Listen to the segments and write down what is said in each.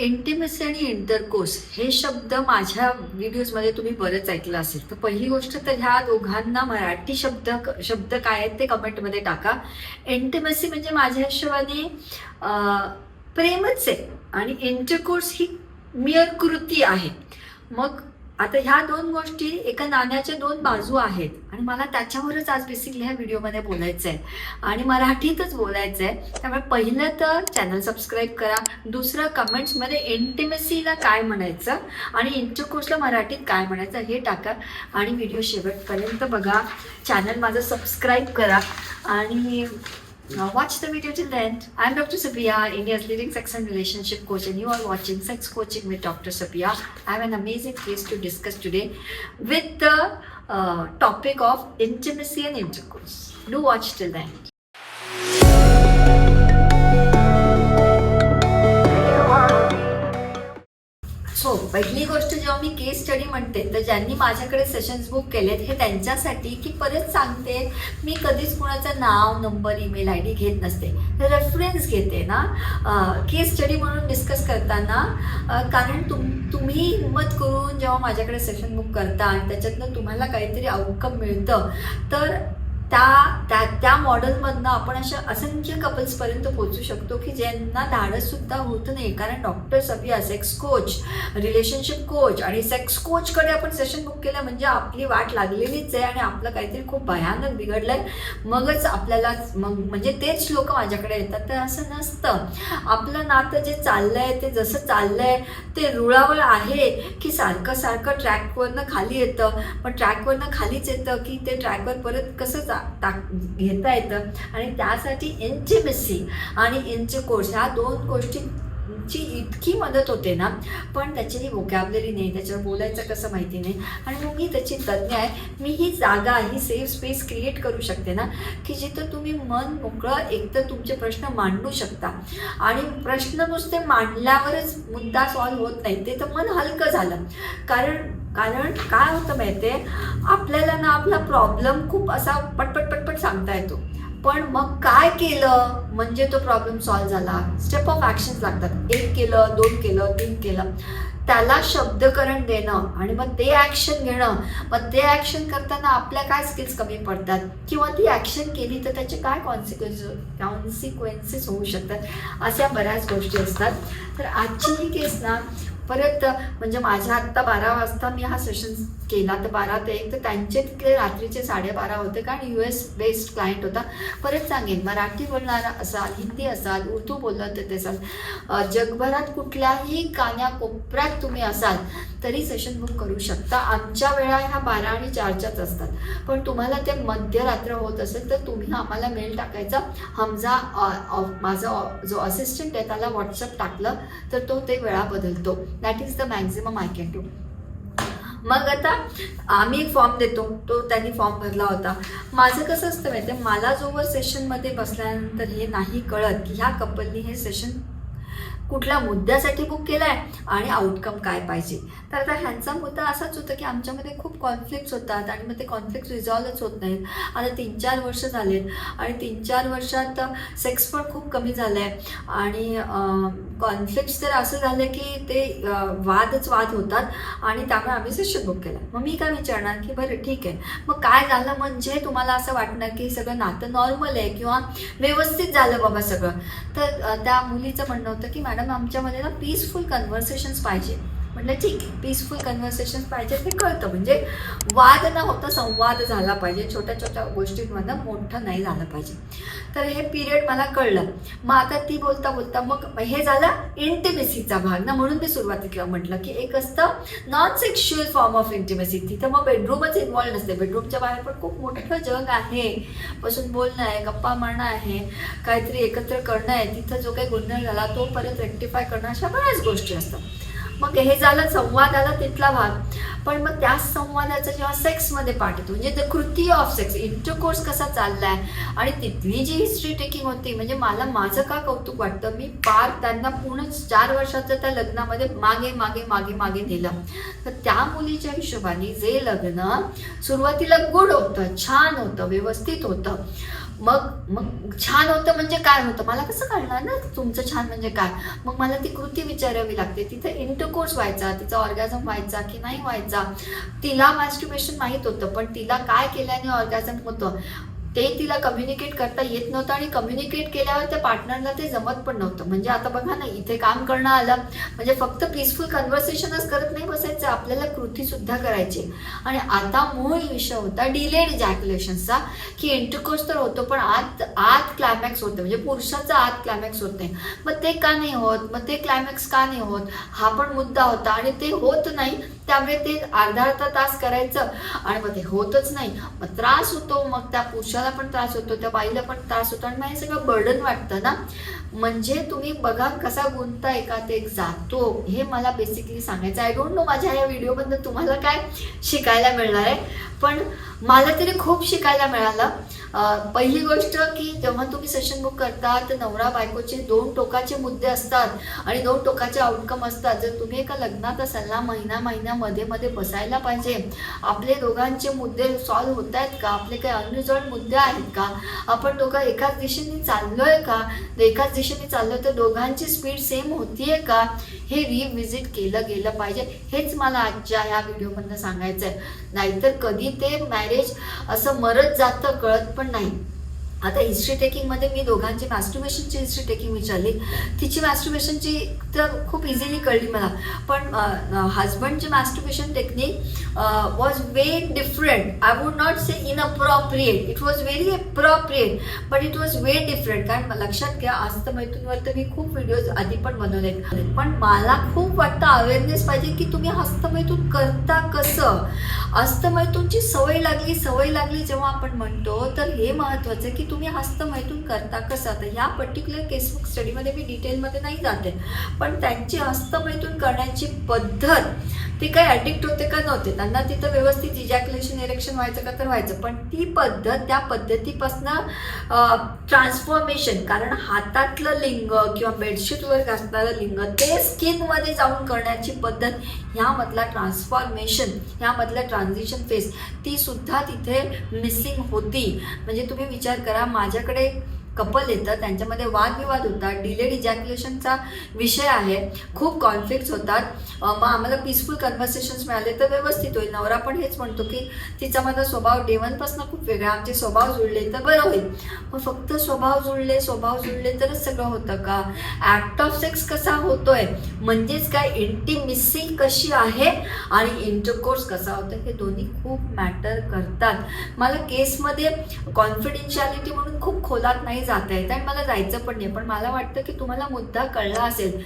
Intimacy आणि intercourse हे शब्द माझ्या व्हिडिओजमध्ये तुम्ही बरंच ऐकलं असेल. तर पहिली गोष्ट तर ह्या दोघांना मराठी शब्द शब्द काय आहेत ते कमेंटमध्ये टाका. इंटिमेसी म्हणजे माझ्या हिशोबाने प्रेमच आहे आणि इंटरकोर्स ही मियर कृती आहे. मग आता ह्या दोन गोष्टी एका नाण्याच्या दोन बाजू आहेत. आणि मला त्याच्यावरच आज बेसिकली ह्या व्हिडिओमध्ये बोलायचं आहे आणि मराठीतच बोलायचं आहे त्यामुळे पहिलं तर चॅनल सबस्क्राईब करा. दुसरं कमेंट्समध्ये इंटिमेसीला काय म्हणायचं आणि इंटरकोर्सला मराठीत काय म्हणायचं हे टाका. आणि व्हिडिओ शेवटपर्यंत बघा. चॅनल माझं सबस्क्राईब करा. आणि Now watch the video till the end. I'm Dr. Sapriya, India's leading sex and relationship coach, and you are watching Sex Coaching with Dr. Sapriya. I have an amazing case to discuss today with the uh, topic of intimacy and intercourse. Do watch till the end. पहिली गोष्ट जेव्हा मी केस study म्हणते तर ज्यांनी माझ्याकडे sessions book केलेत हे त्यांच्यासाठी की परत सांगते मी कधीच कुणाचं नाव नंबर ईमेल आय डी घेत नसते. रेफरन्स घेते ना. केस स्टडी म्हणून डिस्कस करताना कारण तुम तुम्ही हिंमत करून जेव्हा माझ्याकडे सेशन बुक करता आणि त्याच्यातनं तुम्हाला काहीतरी आउटकम मिळतं तर त्या त्या त्या मॉडेलमधनं आपण अशा असंख्य कपल्सपर्यंत पोहोचू शकतो की ज्यांना धाडससुद्धा होत नाही. कारण डॉक्टर्स अभिया सेक्स कोच रिलेशनशिप कोच आणि सेक्स कोचकडे आपण सेशन बुक केलं म्हणजे आपली वाट लागलेलीच आहे आणि आपलं काहीतरी खूप भयानक बिघडलं आहे मगच आपल्याला मग म्हणजे तेच लोक माझ्याकडे येतात. तर असं नसतं. आपलं नातं जे चाललं आहे ते जसं चाललं आहे ते रुळावर आहे की सारखं सारखं ट्रॅकवरनं खाली येतं. पण ट्रॅकवरनं खालीच येतं की ते ट्रॅकवर परत कसं जा टाक घेता येतं. आणि त्यासाठी इंटिमेसी आणि इंटरकोर्स ह्या दोन गोष्टींची इतकी मदत होते ना. पण त्याची वोकॅबलरी नाही त्याच्यावर बोलायचं कसं माहिती नाही. आणि मग मी त्याची तज्ज्ञ आहे. मी ही जागा ही सेफ स्पेस क्रिएट करू शकते ना. की जिथं तुम्ही मन मोकळं एकतर तुमचे प्रश्न मांडू शकता. आणि प्रश्न नुसते मांडल्यावरच मुद्दा सॉल्व्ह होत नाही. ते तर मन हलकं झालं. कारण कारण काय होतं माहिती आपल्याला ना आपला प्रॉब्लेम खूप असा पटपट पटपट सांगता येतो. पण मग काय केलं? म्हणजे तो प्रॉब्लेम सॉल्व्ह झाला. स्टेप ऑफ ॲक्शन्स लागतात. एक केलं दोन केलं तीन केलं. त्याला शब्दकरण देणं आणि मग ते ॲक्शन घेणं. मग ते ॲक्शन करताना आपल्या काय स्किल्स कमी पडतात? किंवा ती ॲक्शन केली तर त्याचे काय कॉन्सिक्वेन्स कॉन्सिक्वेन्सेस होऊ शकतात? अशा बऱ्याच गोष्टी असतात. तर आजची ही केस ना परत म्हणजे माझ्या आत्ता बारा वाजता मी हा सेशन केला. तर बारा ते एक तर त्यांचे तिकडे रात्रीचे साडेबारा होते कारण यू एस बेस्ड क्लायंट होता. परत सांगेन मराठी बोलणारा असाल हिंदी असाल उर्दू बोलत ते असाल जगभरात कुठल्याही कान्याकोपऱ्यात तुम्ही असाल तरी सेशन बुक करू शकता. आमच्या वेळा ह्या बारा आणि चारच्याच असतात. पण तुम्हाला ते मध्यरात्र होत असेल तर तुम्ही आम्हाला मेल टाकायचा. हमजा माझा जो असिस्टंट आहे त्याला व्हॉट्सअप टाकलं तर तो ते वेळा बदलतो. That is the maximum I can do मग आता आम्ही एक फॉर्म देतो. तो त्यांनी फॉर्म भरला होता. माझं कसं असतं माहिती आहे मला जोवर सेशनमध्ये बसल्यानंतर हे नाही कळत की ह्या कपलनी हे सेशन कुठल्या मुद्द्यासाठी बुक केलं आहे आणि आउटकम काय पाहिजे. तर आता ह्यांचा मुद्दा असाच होता की आमच्यामध्ये खूप कॉन्फ्लिक्ट्स होतात आणि मग ते कॉन्फ्लिक्ट रिझॉल्वच होत नाहीत. आता तीन चार वर्ष झालेत आणि तीन चार वर्षात सेक्स पण खूप कमी झालं आहे आणि कॉन्फ्लिक्ट्स तर असं झालं की ते वादच वाद होतात आणि त्यामुळे आम्ही सेशन बुक केलं. मग मी काय विचारणार की बरं ठीक आहे. मग काय झालं म्हणजे तुम्हाला असं वाटणार की सगळं नातं नॉर्मल आहे किंवा व्यवस्थित झालं बाबा सगळं? तर त्या मुलीचं म्हणणं होतं की मॅडम आमच्यामध्ये ना पीसफुल कन्व्हर्सेशन्स पाहिजे. म्हटलं ठीक आहे पीसफुल कन्व्हर्सेशन पाहिजे ते कळतं. म्हणजे वाद न होता संवाद झाला पाहिजे. छोट्या छोट्या गोष्टींमधनं मोठं नाही झालं पाहिजे. तर हे पिरियड मला कळलं. मग आता ती बोलता बोलता मग हे झालं इंटिमेसीचा भाग. ना म्हणून मी सुरुवातीला म्हटलं की एक असतं non sexual form of intimacy तिथं मग बेडरूमच इन्वॉल्ड नसते. बेडरूमच्या बाहेर पण खूप मोठं जग आहे. बसून बोलणं आहे गप्पा मारणं आहे काहीतरी एकत्र करणं आहे. तिथं जो काही गोंधळ झाला तो परत रेक्टिफाय करणं अशा बऱ्याच गोष्टी असतात. मग हे झालं संवाद आला तिथला भाग. पण मग त्या संवादाचा जेव्हा सेक्समध्ये पाठवतो येतो म्हणजे द कृती ऑफ सेक्स इंटरकोर्स कसा चाललाय आणि तिथली जी हिस्ट्री टेकिंग होती म्हणजे मला माझं का कौतुक वाटतं मी पार त्यांना पूर्ण चार वर्षाचं त्या लग्नामध्ये मागे मागे मागे मागे नेलं. तर त्या मुलीच्या हिशोबाने जे लग्न सुरुवातीला गुड होतं छान होतं व्यवस्थित होतं. मग मग छान होतं म्हणजे काय होतं? मला कसं कळणार ना तुमचं छान म्हणजे काय? मग मला ती कृती विचारावी लागते. तिथे इंटरकोर्स व्हायचा तिचा ऑर्गॅझम व्हायचा की नाही व्हायचा तिला मॅस्ट्युबेशन माहीत होतं पण तिला काय केल्याने ऑर्गॅझम होतं? ते तिला कम्युनिकेट करता येत नव्हतं आणि कम्युनिकेट केल्यावर त्या पार्टनरला ते जमत पण नव्हतं. म्हणजे आता बघा ना इथे काम करणं आलं. म्हणजे फक्त पीसफुल कन्व्हर्सेशनच करत नाही बसायचं आपल्याला कृती सुद्धा करायची. आणि आता मूळ विषय होता डिलेड जॅक्युलेशनचा की इंटरकोर्स तर होतो पण आत आत क्लायमॅक्स होतं म्हणजे पुरुषाचा आत क्लायमॅक्स होत नाही. मग ते का नाही होत? मग ते क्लायमॅक्स का नाही होत? हा पण मुद्दा होता. आणि ते होत नाही त्यामुळे ते अर्धा अर्धा तास करायचं. आणि मग ते होतच नाही. मग त्रास होतो. मग त्या पुरुषाला पण त्रास होतो. त्या बाईला पण त्रास होतो. आणि मग हे सगळं बर्डन वाटतं ना. म्हणजे तुम्ही बघा कसा गुंता ते एक जातो. हे मला बेसिकली सांगायचं. आय डोंट नो माझ्या या व्हिडिओबद्दल तुम्हाला काय शिकायला मिळणार आहे. पण मला तरी खूप शिकायला मिळालं. पहिली गोष्ट की जेव्हा तुम्ही सेशन बुक करता तर नवरा बायकोचे दोन टोकाचे मुद्दे असतात आणि दोन टोकाचे आउटकम असतात. जर तुम्ही एका लग्नात असाल ना महिना महिन्यामध्ये मध्ये बसायला पाहिजे आपले दोघांचे मुद्दे सॉल्व्ह होत आहेत का? आपले काही अनरिझॉल्ड मुद्दे आहेत का? आपण दोघं एकाच दिशेने चाललोय का? एकाच दिशेने चाललोय तर दोघांची स्पीड सेम होतीये का? हे रिव्हिजिट केलं गेलं पाहिजे. हेच मला आजच्या ह्या व्हिडिओमधनं सांगायचं आहे नाहीतर कधी ते मॅरेज असं मरत जातं कळत पण नाही. आता हिस्ट्री टेकिंगमध्ये मी दोघांची मॅस्ट्रुबेशनची हिस्ट्री टेकिंग विचारली. तिची मॅस्ट्रुबेशनची तर खूप इझिली कळली मला. पण हजबंडची masturbation technique was very different I would not say inappropriate it was very appropriate but it was very different कारण मला लक्षात घ्या आस्त मैथूनवर तर मी खूप व्हिडिओज आधी पण बनवले पण मला खूप वाटतं अवेअरनेस पाहिजे की तुम्ही हस्तमैथून करता कसं? हस्तमैथूनची सवय लागली सवय लागली जेव्हा आपण म्हणतो तर हे महत्त्वाचं की तुम्ही हस्तमैथून करता कसं? आता ह्या पर्टिक्युलर केसबुक स्टडीमध्ये मी डिटेलमध्ये नाही जाते. पण त्यांची हस्तमैथून करण्याची पद्धत ते काही ॲडिक्ट होते का नव्हते? त्यांना तिथं व्यवस्थित इजॅक्युलेशन इरेक्शन व्हायचं का तर व्हायचं. पण ती पद्धत त्या पद्धतीपासनं ट्रान्सफॉर्मेशन कारण हातातलं लिंग किंवा बेडशीटवर घासणारं लिंग ते स्किनमध्ये जाऊन करण्याची पद्धत ह्यामधला ट्रान्सफॉर्मेशन ह्यामधलं ट्रान्झिशन फेस ती सुद्धा तिथे मिसिंग होती. म्हणजे तुम्ही विचार करा माझ्याकडे कपल येतं. त्यांच्यामध्ये वादविवाद होतात. डिलेड इजॅक्युलेशनचा विषय आहे. खूप कॉन्फ्लिक्ट्स होतात. मग आम्हाला पीसफुल कन्व्हर्सेशन्स मिळाले तर व्यवस्थित होईल. नवरा पण हेच म्हणतो की तिचा माझा स्वभाव डेवनपासून खूप वेगळा. आमचे स्वभाव जुळले तर बरं होईल. मग फक्त स्वभाव जुळले स्वभाव जुळले तरच सगळं होतं का? ॲक्ट ऑफ सेक्स कसा होतोय? म्हणजेच काय? इंटिमिसी कशी आहे? आणि इंटरकोर्स कसा होतो हे दोन्ही खूप मॅटर करतात. मला केसमध्ये कॉन्फिडेन्शियालिटी म्हणून खूप खोलात नाही जाता येतं आणि मला जायचं पण नाही. पण मला वाटतं की तुम्हाला मुद्दा कळला असेल.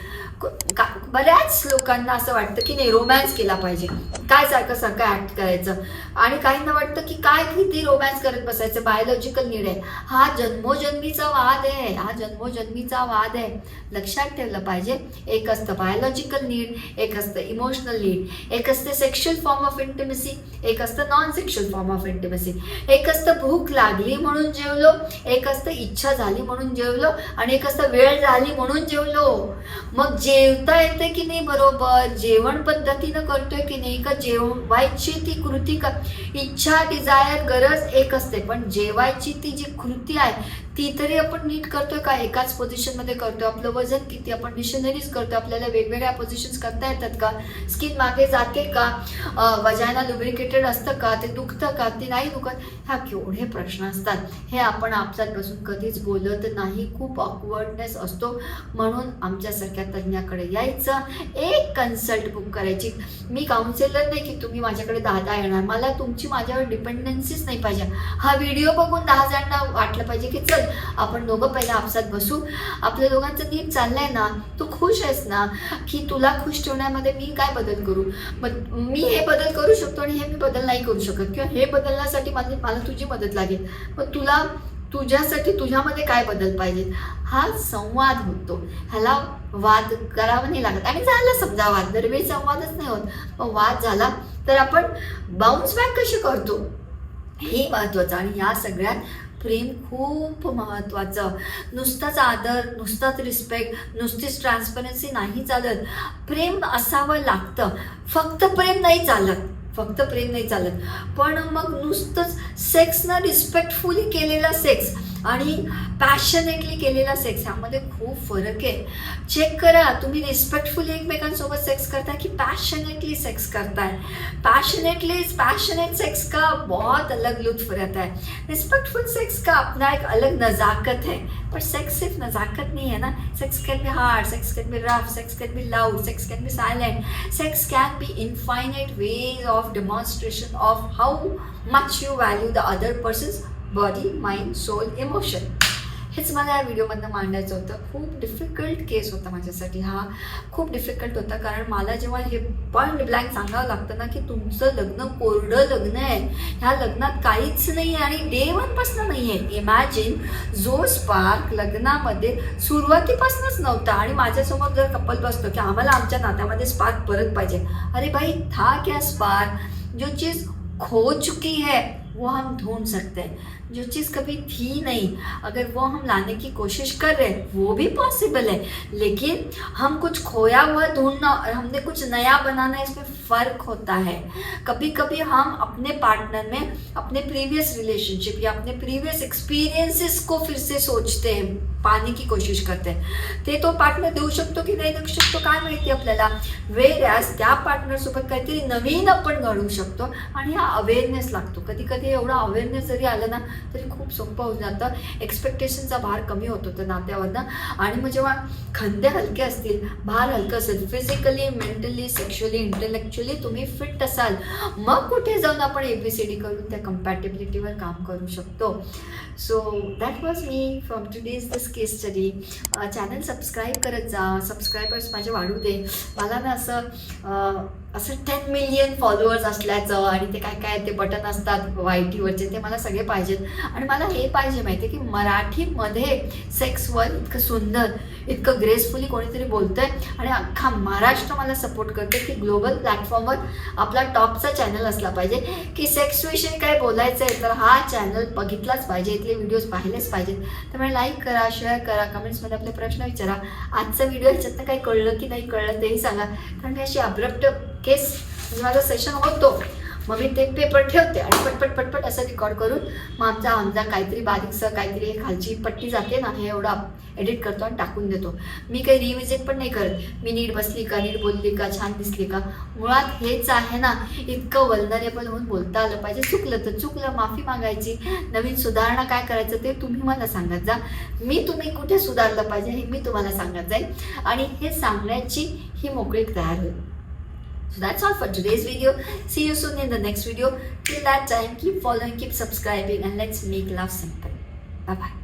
बऱ्याच लोकांना असं वाटतं की नाही रोमॅन्स केला पाहिजे. काय सारखं सारखं ऍक्ट करायचं? आणि काहींना वाटतं की काय किती रोमॅन्स करत बसायचं? बायोलॉजिकल नीड आहे. हा जन्मोजन्मीचा वाद आहे. हा जन्मोजन्मीचा वाद आहे. लक्षात ठेवलं पाहिजे. एक असतं बायोलॉजिकल नीड एक असतं इमोशनल नीड एक असतं सेक्शुअल फॉर्म ऑफ इंटिमसी एक असतं non sexual form of intimacy एक असतं भूक लागली म्हणून जेवलो एक असतं इच्छा झाली म्हणून जेवलो आणि एक असतं वेळ झाली म्हणून जेवलो. मग जे जेवता येते की नाही बरोबर? जेवण पद्धतीनं करतोय की नाही? का जेवायची ती कृती का इच्छा डिझायर गरज एक असते. पण जेवायची ती जी कृती आहे ती तरी आपण नीट करतोय का? एकाच पोझिशनमध्ये करतोय. आपलं वजन किती? आपण मिशनरीज करतोय. आपल्याला वेगवेगळ्या पोझिशन्स करता येतात का? स्किन मागे जाते का? वजायना लुब्रिकेटेड असतं का? ते दुखतं का? ते नाही दुखत? ह्या केवढे प्रश्न असतात. हे आपण आपसात बसून कधीच बोलत नाही. खूप ऑकवर्डनेस असतो. म्हणून आमच्यासारख्या तज्ज्ञाकडे यायचं. एक कन्सल्ट बुक करायची. मी काउन्सिलर नाही की तुम्ही माझ्याकडे दहा दहा येणार. मला तुमची माझ्यावर डिपेंडन्सीच नाही पाहिजे. हा व्हिडिओ बघून दहा जणांना वाटलं पाहिजे की चल आपण दोघं पहिला आपसात बसू. आपल्या दोघांचं नीट चाललंय ना तू खुश आहेस ना की तुला खुश ठेवण्यामध्ये मी काय बदल करू? मग मी हे बदल करू शकतो आणि हे मी बदल नाही करू शकत. किंवा हे बदलण्यासाठी मला मला तुझी मदत लागेल. मग तुला तुझ्यासाठी तुझ्यामध्ये काय बदल पाहिजे? हा संवाद होतो. ह्याला वाद करावा नाही लागत. आणि झाला समजा वाद. दरवेळी संवादच नाही होत. मग वाद झाला तर आपण बाउन्स बॅक कशी करतो? हे महत्वाचं आणि या सगळ्यात प्रेम खूप महत्त्वाचं नुसताच आदर नुसताच रिस्पेक्ट नुसतीच ट्रान्सपरन्सी नाही चालत. प्रेम असावं लागतं. फक्त प्रेम नाही चालत. फक्त प्रेम नाही चालत. पण मग नुसतंच सेक्सनं रिस्पेक्टफुली केलेला सेक्स आणि पॅशनेटली केलेला सेक्स ह्यामध्ये खूप फरक आहे. चेक करा तुम्ही रिस्पेक्टफुली एकमेकांसोबत सेक्स करताय की पॅशनेटली सेक्स करताय? पॅशनेटली पॅशनेट सेक्स का? बहुत अलग लुत्फ रहता है. रिस्पेक्टफुल सेक्स का अपना एक अलग नज़ाकत है. पर सेक्स सिर्फ नज़ाकत नहीं है ना? Sex can be hard sex can be rough sex can be loud sex can be silent sex can be infinite ways of demonstration of how much you value the other person's body mind soul emotion हेच मला या व्हिडिओमधनं मांडायचं होतं. खूप difficult केस होता माझ्यासाठी हा. खूप डिफिकल्ट होता कारण मला जेव्हा हे पॉईंट ब्लँक सांगावं लागतं ना की तुमचं लग्न कोरडं लग्न आहे. ह्या लग्नात काहीच नाही आहे आणि डे वनपासून नाही आहे. इमॅजिन जो स्पार्क लग्नामध्ये सुरुवातीपासूनच नव्हता आणि माझ्यासमोर जर कपल बसतो की आम्हाला आमच्या नात्यामध्ये स्पार्क परत पाहिजे. अरे भाई था क्या स्पार्क जो चीज़ खो चुकी है वो हम ढूंढ सकते हैं. जो चीज़ कभी थी नहीं। अगर वो हम लाने की कोशिश कर रहे हैं, वो भी पॉसिबल है। लेकिन हम कुछ खोया हुआ ढूंढना और हमने कुछ नया बनाना, इसमें फ़र्क होता है। कभी कभी हम अपने पार्टनर में अपने प्रीवियस रिलेशनशिप या अपने प्रीवियस एक्सपीरियंसेस को फिर से सोचते हैं, पाने की कोशिश करते हैं। ते तो पार्टनर देऊ शकतो की नाही देऊ शकतो काय माहिती आपल्याला वेगळ्यास त्या पार्टनरसोबत काहीतरी नवीन आपण घडवू शकतो आणि हा अवेअरनेस लागतो। कधी कधी एवढा अवेअरनेस जरी आला ना तरी खूप सोपं होऊन जातं. एक्सपेक्टेशनचा भार कमी होत होतं नात्यावरनं. आणि मग जेव्हा खंदे हलके असतील भार हलकं असेल फिजिकली मेंटली सेक्शुअली इंटेलेक्च्युअली तुम्ही फिट असाल मग कुठे जाऊन आपण ए बी सी डी करून त्या कम्पॅटेबिलिटीवर काम करू शकतो. So that was me from today's this case study channel subscribe करत जा. सबस्क्रायबर्स माझे वाढू दे. मला ना असं असं टेन मिलियन फॉलोअर्स असल्याचं आणि ते काय काय ते बटन असतात वाय टीवरचे ते मला सगळे पाहिजेत. आणि मला हे पाहिजे माहिती आहे की मराठीमध्ये सेक्सवर इतकं सुंदर इतकं ग्रेसफुली कोणीतरी बोलतंय. आणि अख्खा महाराष्ट्र मला सपोर्ट करते की ग्लोबल प्लॅटफॉर्मवर आपला टॉपचा चॅनल असला पाहिजे. की सेक्सविषयी काय बोलायचं आहे तर हा चॅनल बघितलाच पाहिजे इथले व्हिडिओज पाहिलेच पाहिजेत. त्यामुळे लाईक करा शेअर करा कमेंट्समध्ये आपले प्रश्न विचारा. आजचा व्हिडिओ ह्याच्यातनं काही कळलं की नाही कळलं तेही सांगा. कारण मी अशी अब्रप्ट केस माझा सेशन होतो. मग मी ते पेपर ठेवते आणि पटपट पटपट असं रेकॉर्ड करून मग आमचा आमचा काहीतरी बारीकसं काहीतरी खालची पट्टी जाते ना हे एवढा एडिट करतो आणि टाकून देतो. मी काही रिव्हिजिट पण नाही करत. मी नीट बसली का नीट बोलली का छान दिसली का? मुळात हेच आहे ना इतकं वल्नरेबल होऊन बोलता आलं पाहिजे. चुकलं तर चुकलं माफी मागायची. नवीन सुधारणा काय करायचं ते तुम्ही मला सांगत जा. मी तुम्ही कुठे सुधारलं पाहिजे हे मी तुम्हाला सांगत जाईल आणि हे सांगण्याची ही मोकळीक तयार होईल. So that's all for today's video. See you soon in the next video. Till that time, keep following, keep subscribing, and let's make love simple. Bye bye.